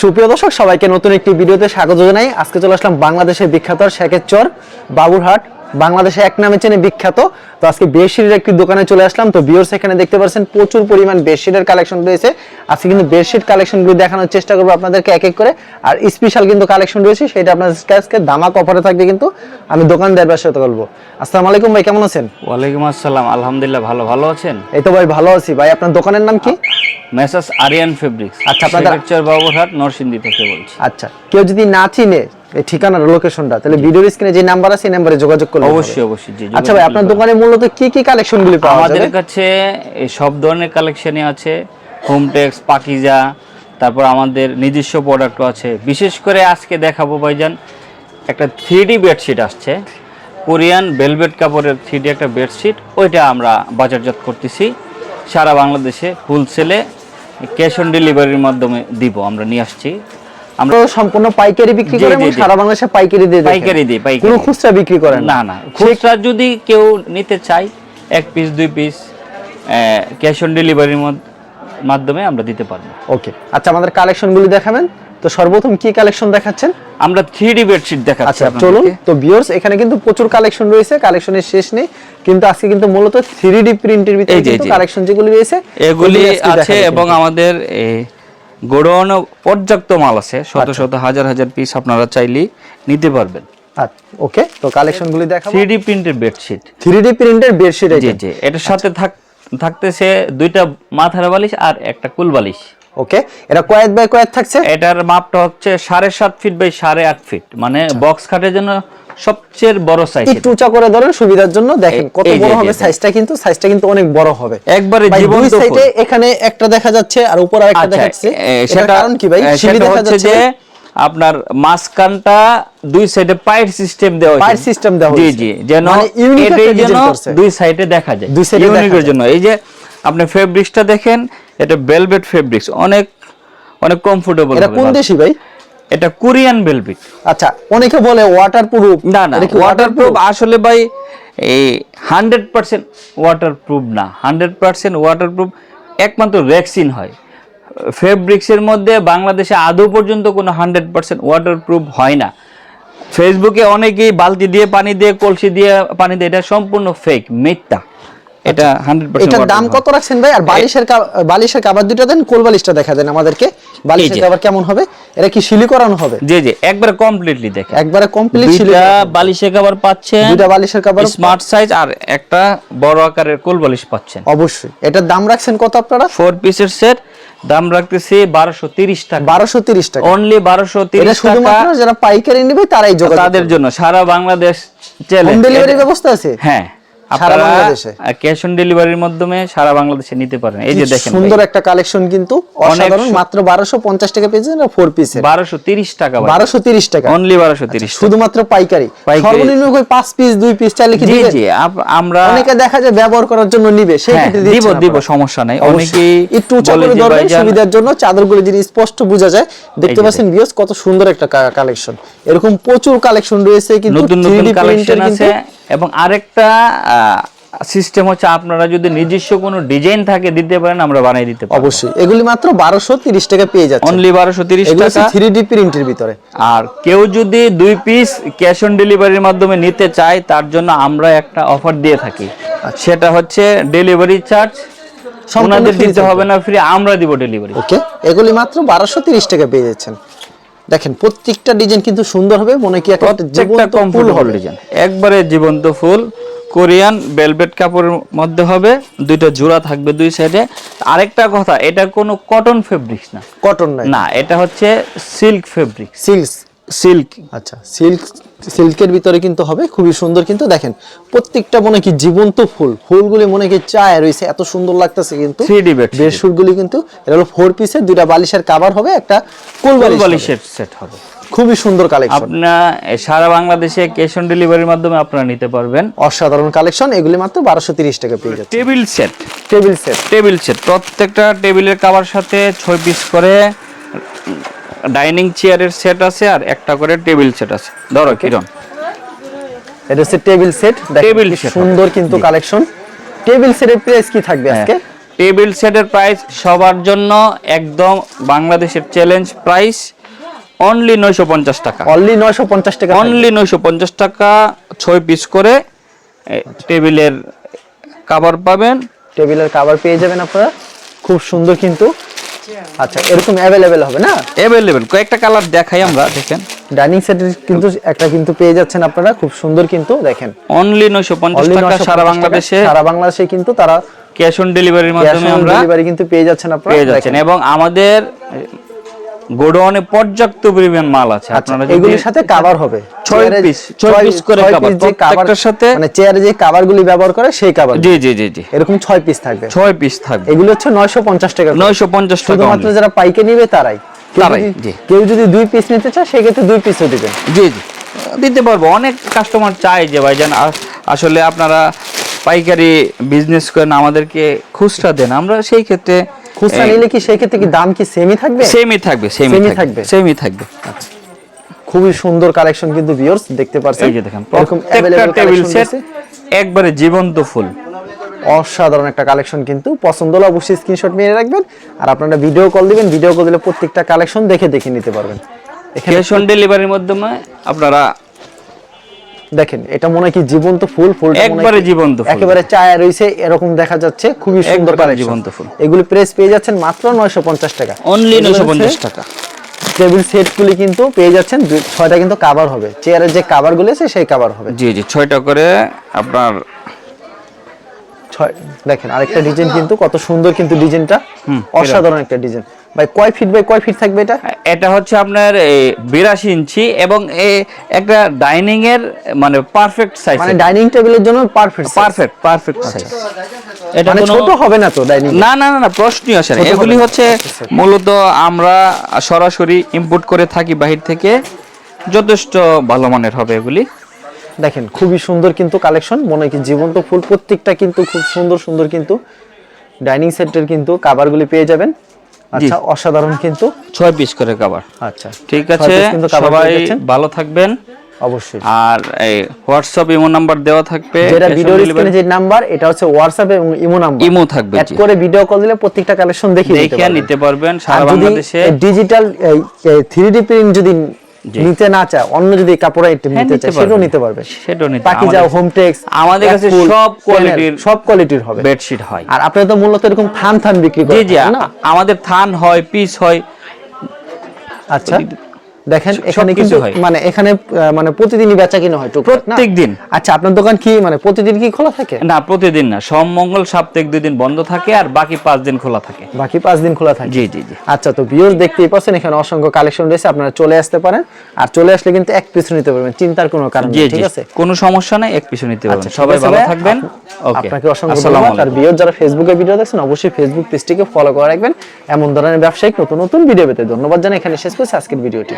সুপ্রিয় দর্শক, সবাইকে নতুন একটি ভিডিওতে স্বাগত জানাই। আজকে চলে আসলাম বাংলাদেশের বিখ্যাত শেখের চর, বাবুরহাট বাংলাদেশে এক নামে চেনে বিখ্যাত। তো আজকে বেডশিটের একটি দোকানে চলে আসলাম। তো বিয়র্স এখানে দেখতে পাচ্ছেন প্রচুর পরিমাণ বেডশিটের কালেকশন রয়েছে। আজকে কিন্তু বেডশিট কালেকশনগুলো দেখানোর চেষ্টা করব আপনাদেরকে এক এক করে। আর স্পেশাল কিন্তু কালেকশন রয়েছে সেটা আপনাদের আজকে দামাক অফারে থাকবে কিন্তু আমি দোকানদার সাথে বলব। আসসালামু আলাইকুম ভাই কেমন আছেন? ওয়ালাইকুম আসসালাম আলহামদুলিল্লাহ ভালো। ভালো আছেন? এই তো ভাই ভালো আছি। ভাই আপনার দোকানের নাম কি? Messrs Aryan fabrics. আচ্ছা, আপনাদের- বাবুরহাট নরসিংদী থেকে বলছি। আচ্ছা কেউ যদি না চিনে এই ঠিকানার লোকেশনটা তাহলে ভিডিওর স্ক্রিনে যে নাম্বার আছে এই নাম্বারে যোগাযোগ করলে অবশ্যই অবশ্যই জি আচ্ছা ভাই আপনার দোকানে মূলত কি কি কালেকশনগুলি পাওয়া আমাদের কাছে সব ধরনের কালেকশনই আছে। হোমটেক্স পাকিজা তারপর আমাদের নিজস্ব প্রোডাক্টও আছে। বিশেষ করে আজকে দেখাবো ভাইজান একটা থ্রি ডি বেডশিট আসছে। কোরিয়ান ভেলভেট কাপড়ের থ্রি ডি একটা বেডশিট ওইটা আমরা বাজারজাত করতেছি। সারা বাংলাদেশে হোলসেলে ক্যাশ অন ডেলিভারির মাধ্যমে দিব আমরা নিয়ে আসছি। আমরা সম্পূর্ণ পাইকারি বিক্রি জি, এবং সারা বাংলাদেশে পাইকারি দিয়ে পাইকারি দিই, পাইকারি। কোনো খুচরা বিক্রি করেন না। না খুচরা যদি কেউ নিতে চায় এক পিস দুই পিস ক্যাশ অন ডেলিভারির মাধ্যমে আমরা দিতে পারব। ওকে আচ্ছা আমাদের কালেকশনগুলি দেখাবেন। তো সর্বপ্রথম কি কালেকশন দেখাচ্ছেন? আমরা থ্রি ডি বেডশিট দেখাচ্ছি আচ্ছা চলুন। তো ভিউয়ার্স এখানে কিন্তু প্রচুর কালেকশন রয়েছে কালেকশনের শেষ নেই। কিন্তু আজকে কিন্তু মূলত থ্রি ডি প্রিন্টের ভিতরে কিন্তু কালেকশন যেগুলি রয়েছে এগুলি আছে এবং। আমাদের গোডাউন পর্যাপ্ত মাল আছে শত আচ্ছা। শত হাজার হাজার পিস আপনারা চাইলেই নিতে পারবেন। ওকে তো কালেকশনগুলি দেখাবো। থ্রি ডি প্রিন্টের বেডশিট 3D প্রিন্টের বেডশিট জি জি এটার সাথে থাক থাকতেছে দুইটা মাথার বালিশ আর একটা কুল বালিশ। ওকে এটা কয়েক বাই কয়েক থাকছে? এটার মাপটা হচ্ছে সাড়ে সাত ফিট বাই সাড়ে আট ফিট মানে বক্স খাটের জন্য সবচেয়ে বড় সাইজ একটু উঁচা করে ধরেন সুবিধার জন্য দেখেন কত বড় হবে সাইজটা কিন্তু সাইজটা কিন্তু অনেক বড় হবে। একবারে দুই সাইডে এখানে একটা দেখা যাচ্ছে আর উপরে আরেকটা আচ্ছা, দেখা যাচ্ছে সেটা কারণ কি ভাই? সিঁড়ি দেখা যাচ্ছে। যে আপনার মাঝখানটা দুই সাইডে পাইপ সিস্টেম দেওয়া পাইপ হয়েছে। system দেওয়া জি হয়েছে। জি যেন মানে এটাই যেন দুই সাইডে দেখা যায়। দুই সাইডে ইউনিকের জন্য। এই যে আপনি ফেব্রিক্সটা দেখেন এটা ভেলভেট ফেব্রিক্স অনেক অনেক কমফোর্টেবল এটা কোন দেশি ভাই? এটা কোরিয়ান ভেলভেট আচ্ছা অনেকে বলে ওয়াটার প্রুফ না না ওয়াটারপ্রুফ আসলে ভাই এই হান্ড্রেড পার্সেন্ট ওয়াটারপ্রুফ না। হান্ড্রেড পার্সেন্ট ওয়াটারপ্রুফ একমাত্র রেক্সিন হয়। ফেব্রিক্সের মধ্যে বাংলাদেশে আদৌ পর্যন্ত কোনো হান্ড্রেড পার্সেন্ট ওয়াটারপ্রুফ হয় না। ফেসবুকে অনেকেই বালতি দিয়ে পানি দিয়ে কলসি দিয়ে পানি দিয়ে এটা সম্পূর্ণ ফেক মিথ্যা। এটা হান্ড্রেড এটার দাম কত রাখছেন ভাই? আর বালিশের বালিশের কাবার দুটো দেন কোল বালিশটা দেখা দেন আমাদেরকে। বালিশের যে। কাবার কেমন হবে? এটা কি শিলি করানো হবে? জি জি একবারে কমপ্লিটলি দেখেন। একবারে কমপ্লিট শিলি দুইটা বালিশে কাবার পাচ্ছেন দুইটা বালিশের কাবার স্মার্ট সাইজ আর একটা বড় আকারের কোল বালিশ পাচ্ছেন। অবশ্যই। এটার দাম রাখছেন কত আপনারা? ফোর পিসের সেট দাম রাখতেছি বারোশো তিরিশ টাকা। বারোশো তিরিশ টাকা। অনলি বারোশো এটা তিরিশ টাকা। শুধুমাত্র যারা পাইকারি নেবে তারাই যোগাযোগ তাদের জন্য সারা বাংলাদেশ চলে হোম ডেলিভারি ব্যবস্থা আছে? হ্যাঁ। সারা বাংলাদেশে? ক্যাশ অন ডেলিভারির মাধ্যমে সারা বাংলাদেশে নিতে পারেন। এই যে দেখেন সুন্দর একটা কালেকশন কিন্তু অসাধারণ। মাত্র বারোশো পঞ্চাশ টাকা পেয়েছেন ফোর পিসের বারোশো তিরিশ টাকা বারোশো তিরিশ টাকা। অনলি বারোশো তিরিশ শুধুমাত্র পাইকারি। পাইকারি। সর্বনিম্ন করে পাঁচ পিস দুই পিস চাইলে কি দিবেন জি আমরা অনেকে দেখা যায় ব্যবহার করার জন্য নিবে সেই হ্যাঁ, ক্ষেত্রে দিব দিব সমস্যা নাই। অনেকেই একটু উঁচা বলে করে ধরবেন সুবিধার জন্য চাদরগুলো যিনি স্পষ্ট বোঝা যায় দেখতে পাচ্ছেন বিয়স কত সুন্দর একটা কালেকশন এরকম প্রচুর কালেকশন রয়েছে কিন্তু নতুন নতুন কালেকশন আছে। এবং আরেকটা সিস্টেম হচ্ছে আপনারা যদি নিজস্ব কোনো ডিজাইন থাকে দিতে পারেন আমরা বানিয়ে দিতে পারব। অবশ্যই। এগুলি মাত্র বারোশো তিরিশ টাকা পেয়ে যাচ্ছে অনলি বারোশো তিরিশ এগুলো টাকা। থ্রি ডি প্রিন্টের ভিতরে। আর কেউ যদি দুই পিস ক্যাশ অন ডেলিভারির মাধ্যমে নিতে চায় তার জন্য আমরা একটা অফার দিয়ে থাকি। সেটা হচ্ছে ডেলিভারি চার্জ সম্পূর্ণ ওনাদের দিতে হবে না ফ্রি আমরা দিব ডেলিভারি ওকে এগুলি মাত্র বারোশো তিরিশ টাকা পেয়ে যাচ্ছেন। দেখেন প্রত্যেকটা ডিজাইন কিন্তু সুন্দর হবে মনে কি একটা জীবন্ত ফুল হল হবে। ডিজাইন একবারে জীবন্ত ফুল কোরিয়ান বেলভেট কাপড়ের মধ্যে হবে দুইটা জোড়া থাকবে দুই সাইডে আরেকটা কথা এটা কোনো কটন ফেব্রিক্স না। কটন না এটা হচ্ছে সিল্ক ফেব্রিক সিল্কস সিল্ক। আচ্ছা সিল্ক সিল্কের ভিতরে কিন্তু হবে খুবই সুন্দর কিন্তু। দেখেন প্রত্যেকটা মনে কি জীবন্ত ফুল। ফুলগুলি মনে কি চায় রয়েছে এত সুন্দর লাগতেছে কিন্তু। 3D bedsheet। বেডশিটগুলি কিন্তু এটা হলো ফোর পিসের দুইটা বালিশের কাভার হবে একটা কোল। বালিশের সেট হবে। খুবই সুন্দর কালেকশন আপনার সারা বাংলাদেশে ক্যাশ অন ডেলিভারির মাধ্যমে আপনারা নিতে পারবেন। অসাধারণ কালেকশন এগুলি মাত্র বারোশো তিরিশ টাকা পেয়ে যাচ্ছে। Table set table set table set প্রত্যেকটা টেবিলের কাভার সাথে ছয় পিস করে ডাইনিং চেয়ারের সেট আছে আর একটা করে টেবিল সেট আছে। ধরো কিরণ এটা হচ্ছে টেবিল সেট। টেবিল সুন্দর কিন্তু কালেকশন। টেবিল সেটের প্রাইস কি থাকবে হ্যাঁ। আজকে? টেবিল সেটের প্রাইস সবার জন্য একদম বাংলাদেশের চ্যালেঞ্জ প্রাইস অনলি নয়শো পঞ্চাশ টাকা। অনলি নয়শো পঞ্চাশ টাকা অনলি নয়শো পঞ্চাশ টাকা ছয় পিস করে টেবিলের কাভার পাবেন। টেবিলের কাভার পেয়ে যাবেন আপনারা। খুব সুন্দর কিন্তু। আচ্ছা এরকম অ্যাভেলেবেল হবে না? অ্যাভেলেবেল কয়েকটা কালার দেখাই আমরা দেখেন। ডাইনিং সেটের কিন্তু একটা কিন্তু পেয়ে যাচ্ছেন আপনারা খুব সুন্দর কিন্তু দেখেন। অনলি নয়শো পঞ্চাশ Only টাকা সারা বাংলাদেশে। সারা বাংলাদেশে কিন্তু তারা ক্যাশ অন ডেলিভারির মাধ্যমে আমরা ডেলিভারি কিন্তু পেয়ে যাচ্ছেন আপনারা পেয়ে যাচ্ছেন। এবং আমাদের গোডাউনে পর্যাপ্ত পরিমাণ মাল আছে। আচ্ছা আপনারা এগুলির সাথে কাভার হবে। ছয়- করে প্রত্যেকটার সাথে- মানে চেয়ারে যে ব্যবহার করে সেই কাভার জি জি জি জি। এরকম পিস থাকবে। পিস থাকবে। এগুলো হচ্ছে নয়শো পঞ্চাশ টাকা করে। নয়শো পঞ্চাশ টাকা শুধুমাত্র যারা পাইকে নিবে তারাই। কেউ তারাই, যদি- জি। কেউ যদি দুই পিস নিতে চায় সেক্ষেত্রে দুই পিসও দিবেন জি জি। দিতে পারব। অনেক কাস্টমার চায় যে ভাইজান আসলে আপনারা পাইকারি বিজনেস করেন আমাদেরকে খুচরা দেন। আমরা সেই ক্ষেত্রে খুচরা নিলে কি সেক্ষেত্রে কি দাম কি সেমই থাকবে? সেমই থাকবে সেমই থাকবে? সেমই থাকবে। খুবই সুন্দর কালেকশন কিন্তু ভিউয়ার্স দেখতে পারছেন। এই যে দেখেন প্রত্যেকটা টেবিল সেট একবারে জীবন্ত ফুল। অসাধারণ একটা কালেকশন কিন্তু। পছন্দ হলে অবশ্যই স্ক্রিনশট নিয়ে রাখবেন। আর আপনারা ভিডিও কল দিবেন ভিডিও কল দিলে প্রত্যেকটা কালেকশন দেখে দেখে নিতে পারবেন। ক্যাশ অন ডেলিভারির মাধ্যমে আপনারা দেখেন এটা মনে হয় কি জীবন্ত ফুল ফুল একবারে জীবন্ত ফুল। একেবারে চায়া রয়েছে এরকম দেখা যাচ্ছে খুবই সুন্দর জীবন্ত ফুল। এগুলি প্রেস পেয়ে যাচ্ছেন মাত্র 950 টাকা। অনলি এগুলো নয়শো হচ্ছে পঞ্চাশ টাকা। টেবিল সেটগুলি কিন্তু পেয়ে যাচ্ছেন ছয়টা কিন্তু কাভার হবে। চেয়ারের যে কাভারগুলি আছে সেই কাভার হবে। জি জি ছয়টা করে আপনার ছয় দেখেন আরেকটা ডিজাইন কিন্তু কত সুন্দর কিন্তু ডিজাইনটা অসাধারণ একটা ডিজাইন ভাই কয় ফিট বাই কয় ফিট থাকবে এটা? এটা হচ্ছে আপনার বিরাশি ইঞ্চি এবং একটা ডাইনিং এর মানে পারফেক্ট সাইজ মানে ডাইনিং টেবিলের জন্য পারফেক্ট পারফেক্ট পারফেক্ট সাইজ এটা ছোট হবে না তো ডাইনিং না না না প্রশ্নই আসে না। এগুলি হচ্ছে মূলত আমরা সরাসরি ইম্পোর্ট করে থাকি বাহির থেকে। যথেষ্ট ভালো মানের হবে এগুলি। দেখেন খুবই সুন্দর কিন্তু কালেকশন মনে হয় কি জীবন্ত ফুল প্রত্যেকটা কিন্তু খুব সুন্দর সুন্দর কিন্তু ডাইনিং সেটের কিন্তু কাভারগুলি পেয়ে যাবেন। আচ্ছা অসাধারণ কিন্তু। ছয় পিস করে কাবার আচ্ছা ঠিক আছে সবাই ভালো থাকবেন। অবশ্যই। আর এই হোয়াটসঅ্যাপ ইমো নাম্বার দেওয়া থাকবে যেটা delivery- স্ক্রিনে যে নাম্বার এটা হচ্ছে হোয়াটসঅ্যাপ এবং ইমো নাম্বার। ইমো থাকবে অ্যাড করে ভিডিও কল দিলে প্রত্যেকটা কালেকশন দেখিয়ে দিতে দেখে নিতে পারবেন সারা বাংলাদেশে। ডিজিটাল থ্রি ডি প্রিন্ট যদি। নিতে না চায় অন্য যদি কাপড় আইটেম হ্যাঁ, নিতে চায় সেটাও নিতে পারবে। সেটাও নিতে বাকি যাও হোম হোমটেক্স আমাদের কাছে সব quality-র সব কোয়ালিটির হবে। বেডশিট হয়। আর আপনি তো মূলত এরকম থান থান বিক্রি করেন জি জি না? আমাদের থান হয় পিস হয়। আচ্ছা। দেখেন এখানে কিছু হয়। মানে এখানে মানে প্রতিদিনই বেচা কিনা হয় প্রত্যেক দিন। আচ্ছা আপনার দোকান কি মানে প্রতিদিন কি খোলা থাকে? না প্রতিদিন না। সোম মঙ্গল সাপ্তাহিক দুই দিন বন্ধ থাকে আর বাকি পাঁচ দিন খোলা থাকে। বাকি পাঁচ দিন খোলা থাকে। জি জি জি। আচ্ছা তো ভিউয়ার্স দেখতেই পাচ্ছেন এখানে অসংখ্য কালেকশন রয়েছে আপনারা চলে আসতে পারেন। আর চলে আসলে কিন্তু এক পিস নিতে পারবেন চিন্তার কোনো কারণ নেই ঠিক আছে? কোনো সমস্যা নাই এক পিছু নিতে পারবেন। আচ্ছা, সবাই ভালো থাকবেন। ওকে আপনাকে অসংখ্য ধন্যবাদ। আর ভিউয়ার যারা ফেসবুকে ভিডিও দেখছেন অবশ্যই ফেসবুক পেজটিকে ফলো করে রাখবেন। এমন ধরনের ব্যবসায়িক নতুন নতুন ভিডিও পেতে ধন্যবাদ জানাই। এখানে শেষ করছি আজকের ভিডিওটি